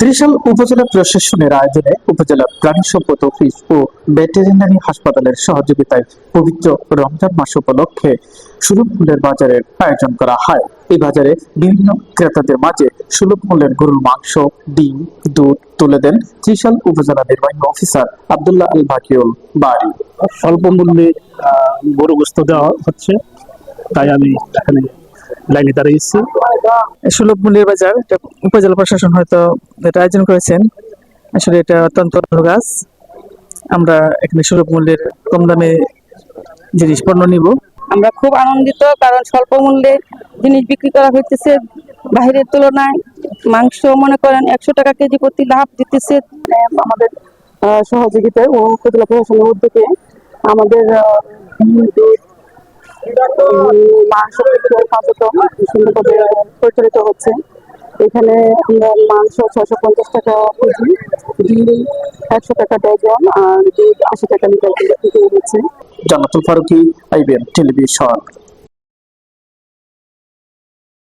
ত্রিশাল উপজেলা প্রশাসনের আয়োজনে উপজেলা প্রাণী সম্পদ অফিস ও ভেটেরিনারি হাসপাতালের সহযোগিতায় পবিত্র রমজান মাস উপলক্ষে সুলভ মূল্যের বাজারের আয়োজন করা হয়। এই বাজারে বিভিন্ন ক্রেতাদের মাঝে সুলভ মূল্যের গরুর মাংস, ডিম, দুধ তুলে দেন ত্রিশাল উপজেলা নির্বাহী অফিসার আবদুল্লাহ আল বাকিউল বাড়ি স্বল্প মূল্যে গরু গোস্ত দেওয়া হচ্ছে। তাই আমি এখানে লাইনে দাঁড়িয়েছি। সুলভ মূল্যের বাজার এটা উপজেলা প্রশাসন হয়তো এটা আয়োজন করেছেন। আসলে এটা অত্যন্ত ভালো কাজ আমরা এখানে সুলভ মূল্যের কম দামে জিনিস পণ্য নিব। আমরা খুব আনন্দিত কারণ স্বল্প মূল্যে জিনিস বিক্রি করা হইতেছে। বাইরের তুলনায় মাংস মনে করেন একশো টাকা কেজি প্রতি লাভ দিতেছে। আমাদের সহযোগিতায় ও উপজেলা প্রশাসনের উদ্যোগে আমাদের মাংস বিক্রি কার্যক্রম সুন্দরভাবে পরিচালিত হচ্ছে এখানে আমরা মাংস ছয়শো পঞ্চাশ টাকা কেজি ডিম একশো টাকা ডজন আর দুধ আশি টাকা লিটার বিক্রি হচ্ছে জানাতুল ফারুকি আইবিএন টেলিভিশন।